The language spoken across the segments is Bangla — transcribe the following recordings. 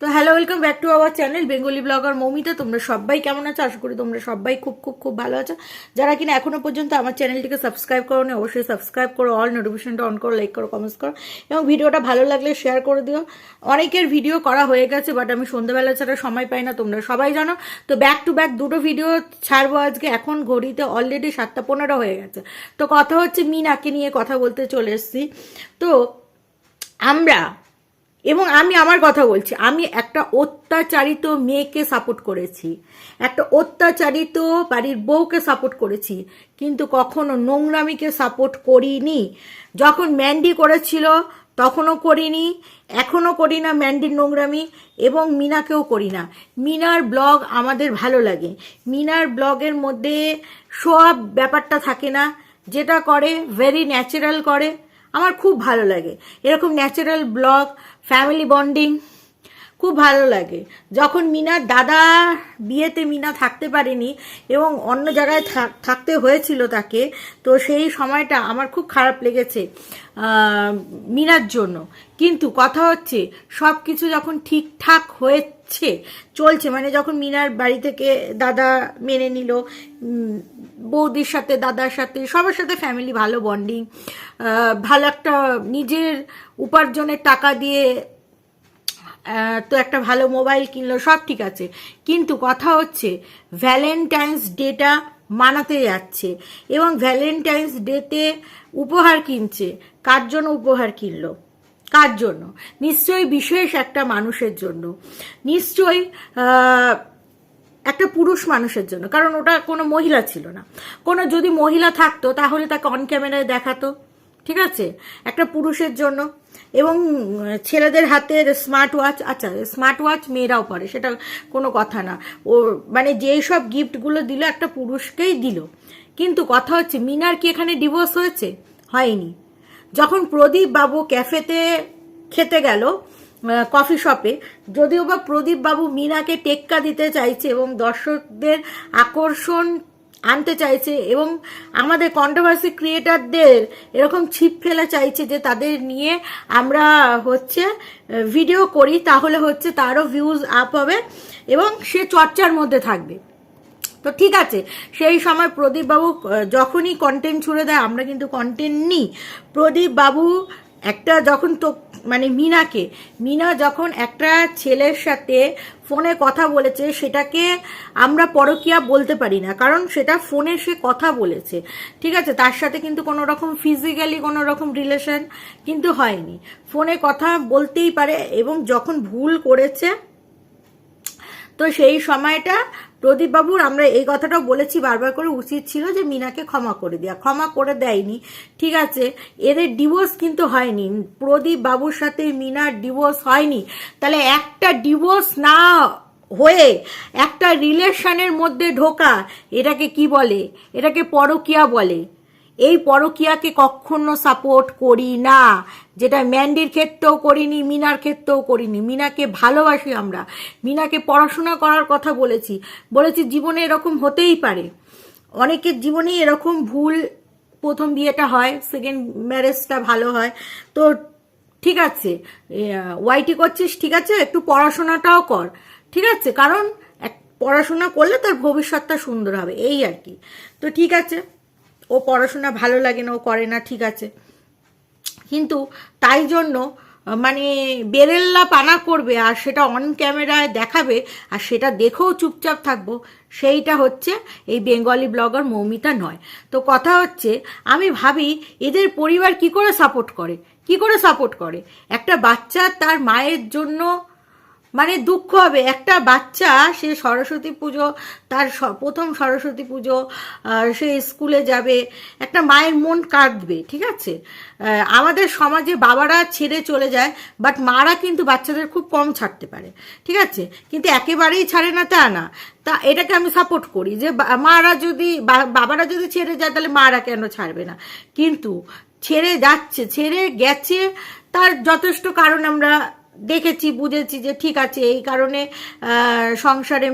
তো hello welcome back to our channel Bengali blogger Moumita তোমরা সবাই কেমন আছো? আশা করি তোমরা সবাই খুব খুব খুব ভালো আছো। যারা কিনা এখনও পর্যন্ত আমার চ্যানেলটিকে সাবস্ক্রাইব করো নি অবশ্যই সাবস্ক্রাইব করো অল নোটিফিকেশনটা অন করো লাইক করো কমেন্টস করো, এবং ভিডিওটা ভালো লাগলে শেয়ার করে দিও। অনেকের ভিডিও করা হয়ে গেছে বাট আমি সন্ধ্যাবেলা ছাড়া সময় পাই না, তোমরা সবাই জানো। তো ব্যাক টু ব্যাক দুটো ভিডিও ছাড়বো আজকে। এখন ঘড়িতে অলরেডি সাতটা পনেরো হয়ে গেছে। তো কথা হচ্ছে মিনাকে নিয়ে কথা বলতে চলে এসছি। তো আমরা এবং আমি আমার কথা বলছি, আমি একটা অত্যাচারিত মেয়েকে সাপোর্ট করেছি, একটা অত্যাচারিত বাড়ির বউকে সাপোর্ট করেছি, কিন্তু কখনো নোংরামিকে সাপোর্ট করিনি। যখন ম্যান্ডি করেছিল, তখনও করিনি, এখনও করি না ম্যান্ডির নোংরামি এবং মিনাকেও করি না। মিনার ব্লগ আমাদের ভালো লাগে। মিনার ব্লগের মধ্যে সব ব্যাপারটা থাকে না, যেটা করে ভেরি ন্যাচারাল করে। আমার খুব ভালো লাগে। এরকম ন্যাচারাল ব্লগ ফ্যামিলি বন্ডিং খুব ভালো লাগে। যখন মিনার দাদা বিয়েতে মিনা থাকতে পারেনি এবং অন্য জায়গায় থাক- থাকতে হয়েছিল তাকে, তো সেই সময়টা আমার খুব খারাপ লেগেছে মিনার জন্য। কিন্তু কথা হচ্ছে সব কিছু যখন ঠিকঠাক হয়েছে, চলছে মানে যখন মিনার বাড়ি থেকে দাদা মেনে নিল বৌদির সাথে, দাদার সাথে, সবার সাথে ফ্যামিলি ভালো বন্ডিং ভালো একটা নিজের উপার্জনের টাকা দিয়ে তো একটা ভালো মোবাইল কিনলো, সব ঠিক আছে। কিন্তু কথা হচ্ছে ভ্যালেন্টাইন্স ডেটা মানাতে যাচ্ছে এবং ভ্যালেন্টাইন্স ডেতে উপহার কিনছে। কার জন্য উপহার কিনলো? কার জন্য? নিশ্চয়ই বিশেষ একটা মানুষের জন্য। নিশ্চয়ই একটা পুরুষ মানুষের জন্য। কারণ ওটা কোনো মহিলা ছিল না। কোনো যদি মহিলা থাকতো, তাহলে তাকে অন ক্যামেরায় দেখাতো। ঠিক আছে? একটা পুরুষের জন্য। এবং ছেলেদের হাতের স্মার্ট ওয়াচ আচ্ছা স্মার্ট ওয়াচ মেয়েরাও পারে, সেটা কোনো কথা না। ও মানে যেই সব গিফটগুলো দিল, একটা পুরুষকেই দিল। কিন্তু কথা হচ্ছে, মিনার কি এখানে ডিভোর্স হয়েছে? হয়নি। যখন প্রদীপ বাবু ক্যাফেতে খেতে গেল কফি শপে যদিও বা প্রদীপ বাবু মিনাকে টেক্কা দিতে চাইছে এবং দর্শকদের আকর্ষণ আনতে চাইছে এবং আমাদের কন্ট্রোভার্সি ক্রিয়েটারদের এরকম ছিপ ফেলা চাইছে যে তাদের নিয়ে আমরা হচ্ছে ভিডিও করি, তাহলে হচ্ছে তারও ভিউজ আপ হবে এবং সে চর্চার মধ্যে থাকবে। তো ঠিক আছে, সেই সময় প্রদীপবাবু যখনই কন্টেন্ট ছুড়ে দেয়, আমরা কিন্তু কন্টেন্ট নিই প্রদীপ বাবু একটা যখন তো মানে মিনাকে, মিনা যখন একটা ছেলের সাথে ফোনে কথা বলেছে, সেটাকে আমরা পরকিয়া বলতে পারি না, কারণ সেটা ফোনে সে কথা বলেছে। ঠিক আছে, তার সাথে কিন্তু কোনো রকম ফিজিক্যালি কোনো রকম রিলেশন কিন্তু হয়নি। ফোনে কথা বলতেই পারে এবং যখন ভুল করেছে, তো সেই সময়টা প্রদীপবাবুর আমরা এই কথাটাও বলেছি, বারবার করে উচিত ছিল যে মিনাকে ক্ষমা করে দেওয়া ক্ষমা করে দেয়নি। ঠিক আছে, এদের ডিভোর্স কিন্তু হয়নি। প্রদীপ বাবুর সাথে মিনার ডিভোর্স হয়নি। তাহলে একটা ডিভোর্স না হয়ে একটা রিলেশনের মধ্যে ঢোকা, এটাকে কি বলে? এটাকে পরকিয়া বলে। এই পরকিয়াকে কখনো সাপোর্ট করি না। যেটা ম্যান্ডির ক্ষেত্রেও করিনি, মিনার ক্ষেত্রেও করিনি। মিনাকে ভালোবাসি আমরা। মিনাকে পড়াশোনা করার কথা বলেছি। বলেছি জীবনে এরকম হতেই পারে। অনেকের জীবনেই এরকম ভুল প্রথম বিয়েটা হয় সেকেন্ড ম্যারেজটা ভালো হয়। তো ঠিক আছে ওয়াইটি করছিস, ঠিক আছে? একটু পড়াশোনাটাও কর, ঠিক আছে? কারণ পড়াশোনা করলে তার ভবিষ্যৎটা সুন্দর হবে, এই আর কি। তো ঠিক আছে। ও পড়াশোনা ভালো লাগে না, ও করে না, ঠিক আছে। কিন্তু তাই জন্য মানে বেরেল্লা পানা করবে আর সেটা অন ক্যামেরায় দেখাবে আর সেটা দেখেও চুপচাপ থাকব, সেইটা হচ্ছে এই বেঙ্গলি ব্লগার মৌমিতা নয়। তো কথা হচ্ছে, আমি ভাবি এদের পরিবার কি করে সাপোর্ট করে? কি করে সাপোর্ট করে? একটা বাচ্চা তার মায়ের জন্য মানে দুঃখ হবে। একটা বাচ্চা, সে সরস্বতী পুজো, তার প্রথম সরস্বতী পুজো সে স্কুলে যাবে, একটা মায়ের মন কাঁদবে, ঠিক আছে? আমাদের সমাজে বাবারা ছেড়ে চলে যায় বাট মারা কিন্তু বাচ্চাদের খুব কম ছাড়তে পারে, ঠিক আছে? কিন্তু একেবারেই ছাড়ে না তা না। তা এটাকে আমি সাপোর্ট করি যে মারা যদি বাবারা যদি ছেড়ে যায়, তাহলে মারা কেন ছাড়বে না? কিন্তু ছেড়ে যাচ্ছে, ছেড়ে গেছে, তার যথেষ্ট কারণ আমরা দেখেছি, বুঝেছি যে ঠিক আছে, এই কারণে সংসারে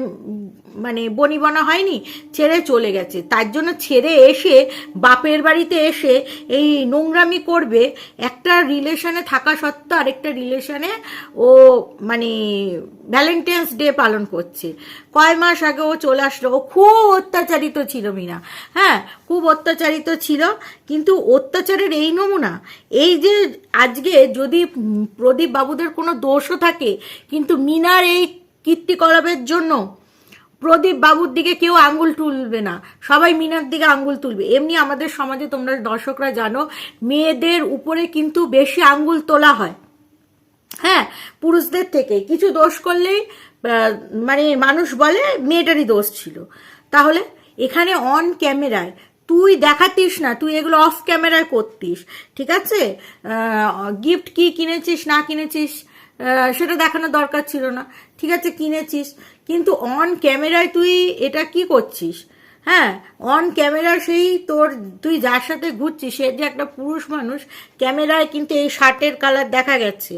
মানে বনিবনা হয়নি, ছেড়ে চলে গেছে। তার জন্য ছেড়ে এসে, বাপের বাড়িতে এসে এই নোংরামি করবে, একটা রিলেশনে থাকা সত্ত্বেও আরেকটা রিলেশনে ও মানে ভ্যালেন্টাইন্স ডে পালন করছে। কয় মাস আগে ও চলে আসলো। ও খুব অত্যাচারিত ছিল মিনা। হ্যাঁ খুব অত্যাচারিত ছিল, কিন্তু অত্যাচারের এই নমুনা, এই যে আজকে যদি প্রদীপ বাবুদের কোনো দোষও থাকে, কিন্তু মিনার এই কীর্তিকলাপের জন্য প্রদীপ বাবুর দিকে কেউ আঙ্গুল তুলবে না। সবাই মিনার দিকে আঙ্গুল তুলবে। এমনি আমাদের সমাজে তোমরা দর্শকরা জানো, মেয়েদের উপরে কিন্তু বেশি আঙ্গুল তোলা হয়। হ্যাঁ পুরুষদের থেকে কিছু দোষ করলেই মানে মানুষ বলে মেয়েটারই দোষ ছিল। তাহলে এখানে অন ক্যামেরায় তুই দেখাতিস না, তুই এগুলো অফ ক্যামেরায় করতিস, ঠিক আছে? গিফট কি কিনেছিস, না কিনেছিস সেটা দেখানোর দরকার ছিল না, ঠিক আছে, কিনেছিস। কিন্তু অন ক্যামেরায় তুই এটা কি করছিস? হ্যাঁ অন ক্যামেরা সেই তোর, তুই যার সাথে ঘুরছিস, সে যে একটা পুরুষ মানুষ ক্যামেরায় কিন্তু এই শার্টের কালার দেখা গেছে।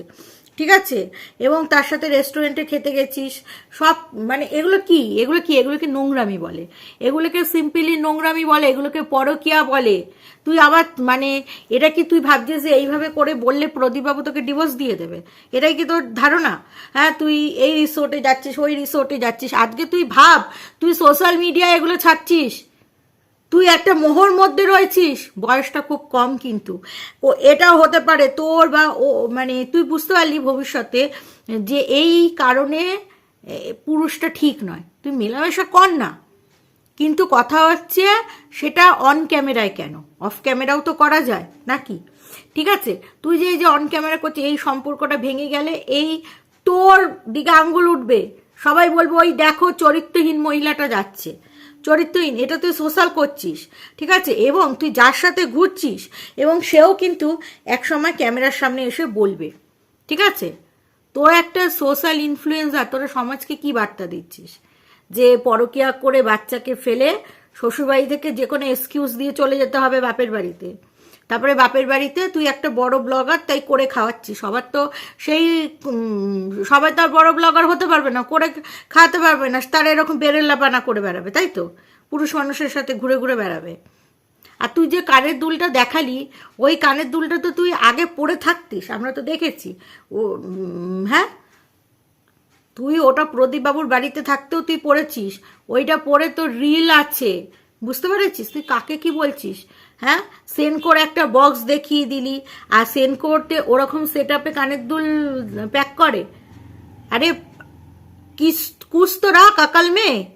ঠিক আছে? এবং তার সাথে রেস্টুরেন্টে খেতে গেছিস। সব মানে এগুলো কি? এগুলো কি? এগুলোকে নোংরামি বলে। এগুলোকে সিম্পলি নোংরামি বলে, এগুলোকে পরকিয়া বলে। তুই আবার মানে এটা কি তুই ভাবছিস যে এইভাবে করে বললে প্রদীপবাবু তোকে ডিভোর্স দিয়ে দেবে? এটাই কি তোর ধারণা? হ্যাঁ তুই এই রিসোর্টে যাচ্ছিস, ওই রিসোর্টে যাচ্ছিস। আজকে তুই ভাব, তুই সোশ্যাল মিডিয়ায় এগুলো ছাড়ছিস। তুই একটা মোহর মধ্যে রয়েছিস। বয়সটা খুব কম কিন্তু। ও, এটাও হতে পারে তোর বা ও মানে তুই বুঝতে পারলি ভবিষ্যতে যে এই কারণে পুরুষটা ঠিক নয়। তুই মেলামেশা কর না। কিন্তু কথা হচ্ছে সেটা অন ক্যামেরায় কেন? অফ ক্যামেরাও তো করা যায়, নাকি? ঠিক আছে? তুই যে, এই যে অন ক্যামেরা করছিস, এই সম্পর্কটা ভেঙে গেলে এই তোর দিকে আঙ্গুল উঠবে। সবাই বলব, ওই দেখো, চরিত্রহীন মহিলাটা যাচ্ছে। চরিত্রহীন, এটা তুই সোশ্যাল করছিস, ঠিক আছে? এবং তুই যার সাথে ঘুরছিস, এবং সেও কিন্তু একসময় ক্যামেরার সামনে এসে বলবে, ঠিক আছে? তোর একটা সোশ্যাল ইনফ্লুয়েন্সার তোরা সমাজকে কি বার্তা দিচ্ছিস? যে পরকিয়া করে বাচ্চাকে ফেলে শ্বশুরবাড়ি থেকে যে কোনো এক্সকিউজ দিয়ে চলে যেতে হবে বাপের বাড়িতে। তারপরে বাপের বাড়িতে তুই একটা বড় ব্লগার তাই করে খাওয়াচ্ছিস। সবার তো সেই সবাই তো আর বড় ব্লগার হতে পারবে না, করে খাওয়াতে পারবে না, তারা এরকম বেরেল্লাপানা করে বেড়াবে, তাই তো? পুরুষ মানুষের সাথে ঘুরে ঘুরে বেড়াবে। আর তুই যে কানের দুলটা দেখালি, ওই কানের দুলটা তো তুই আগে পরে থাকতিস, আমরা তো দেখেছি। ও হ্যাঁ? তুই ওটা প্রদীপবাবুর বাড়িতে থাকতেও তুই পড়েছিস, ওইটা পরে তো রিল আছে, বুঝতে পেরেছিস? তুই কাকে কি বলছিস? হ্যাঁ? সেনকোর একটা বক্স দেখিয়ে দিলি। আর সেনকোরতে ওরকম সেট আপে কানের দুল প্যাক করে। আরে, কিস, কুস তো রাখ, আকাল মেয়ে।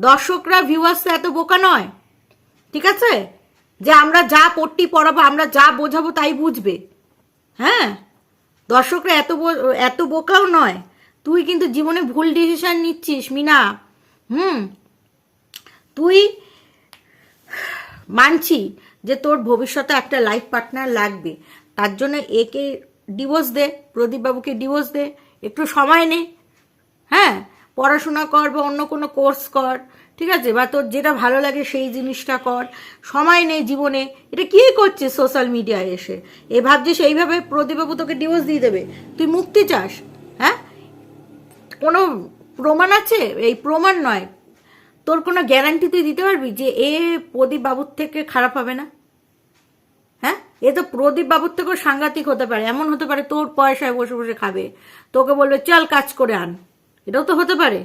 দর্শকরা ভিউয়ার্স এত বোকা নয়। ঠিক আছে? যে আমরা যা পট্টি পড়াবো আমরা যা বোঝাবো তাই বুঝবে। হ্যাঁ? দর্শকরা এত এত বোকাও নয়। তুই কিন্তু জীবনে ভুল ডিসিশন নিচ্ছিস, মিনা। হুম? তুই মানছি। যে তোর ভবিষ্যতে একটা লাইফ পার্টনার লাগবে। তার জন্য একে ডিভোর্স দে, প্রদীপবাবুকে ডিভোর্স দে, একটু সময় নে। হ্যাঁ পড়াশোনা কর বা অন্য কোনো কোর্স কর, ঠিক আছে? বা তোর যেটা ভালো লাগে সেই জিনিসটা কর। সময় নেই জীবনে। এটা কী করছিস সোশ্যাল মিডিয়ায় এসে? এ ভাবছিস এইভাবে প্রদীপবাবু তোকে ডিভোর্স দিয়ে দেবে? তুই মুক্তি চাস হ্যাঁ? কোনো প্রমাণ আছে? এই প্রমাণ নয়। তোর কোনো গ্যারান্টি তুই দিতে পারবি যে এ প্রদীপ বাবুর থেকে খারাপ হবে না? হ্যাঁ? এ তো প্রদীপ বাবুর থেকেও সাংঘাতিক হতে পারে। এমন হতে পারে তোর পয়সায় বসে বসে খাবে। তোকে বলবে, চল কাজ করে আন। এটাও তো হতে পারে।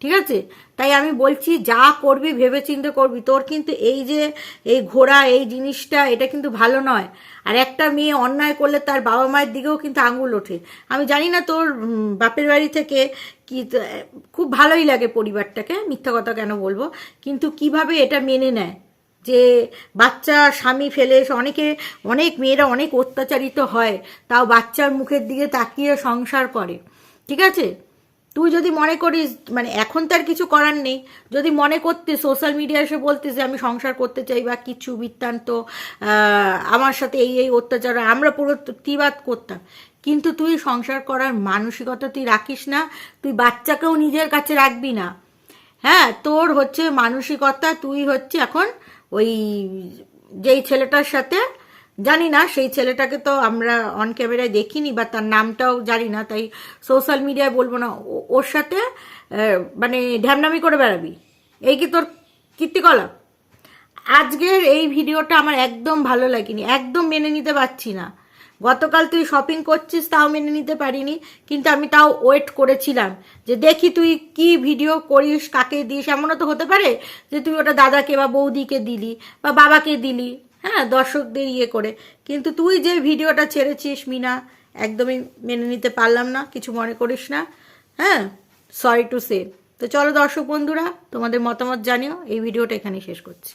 ঠিক আছে? তাই আমি বলছি, যা করবি ভেবে চিন্তে করবি। তোর কিন্তু এই যে, এই ঘোড়া, এই জিনিসটা, এটা কিন্তু ভালো নয়। আর একটা মেয়ে অন্যায় করলে তার বাবা মায়ের দিকেও কিন্তু আঙুল ওঠে। আমি জানি না তোর বাপের বাড়ি থেকে কি খুব ভালোই লাগে পরিবারটাকে, মিথ্যা কথা কেন বলব? কিন্তু কীভাবে এটা মেনে নেয়? যে বাচ্চা, স্বামী ফেলে, অনেকে, অনেক মেয়েরা অনেক অত্যাচারিত হয়, তাও বাচ্চার মুখের দিকে তাকিয়ে সংসার করে। ঠিক আছে? তুই যদি মনে করিস মানে এখন তার কিছু করার নেই, যদি মনে করতে সোশ্যাল মিডিয়া এসে বলতিস যে আমি সংসার করতে চাই বা কিছু বৃত্তান্ত আমার সাথে এই এই অত্যাচার আমরা পুরো প্রতিবাদ করতাম। কিন্তু তুই সংসার করার মানসিকতা তুই রাখিস না, তুই বাচ্চাকেও নিজের কাছে রাখবি না। হ্যাঁ তোর হচ্ছে মানসিকতা, তুই হচ্ছে এখন ওই যেই ছেলেটার সাথে জানি না, সেই ছেলেটাকে তো আমরা অন ক্যামেরায় দেখিনি বা তার নামটাও জানি না, তাই সোশ্যাল মিডিয়ায় বলব না। ওর সাথে মানে ঢ্যামনামি করে বেড়াবি। এই কি তোর কীর্তিকলাপ? আজকের এই ভিডিওটা আমার একদম ভালো লাগেনি, একদম মেনে নিতে পারছি না। গতকাল তুই শপিং করছিস, তাও মেনে নিতে পারিনি, কিন্তু আমি তাও ওয়েট করেছিলাম যে দেখি তুই কি ভিডিও করিস, কাকে দিস, এমনও তো হতে পারে যে তুই ওটা দাদাকে বা বৌদিকে দিলি বা বাবাকে দিলি। হ্যাঁ দর্শকদের ইয়ে করে। কিন্তু তুই যে ভিডিওটা ছেড়েছিস মিনা, একদমই মেনে নিতে পারলাম না, কিছু মনে করিস না। হ্যাঁ সরি টু সে তো চলো দর্শক বন্ধুরা, তোমাদের মতামত জানিও, এই ভিডিওটা এখানেই শেষ করছি।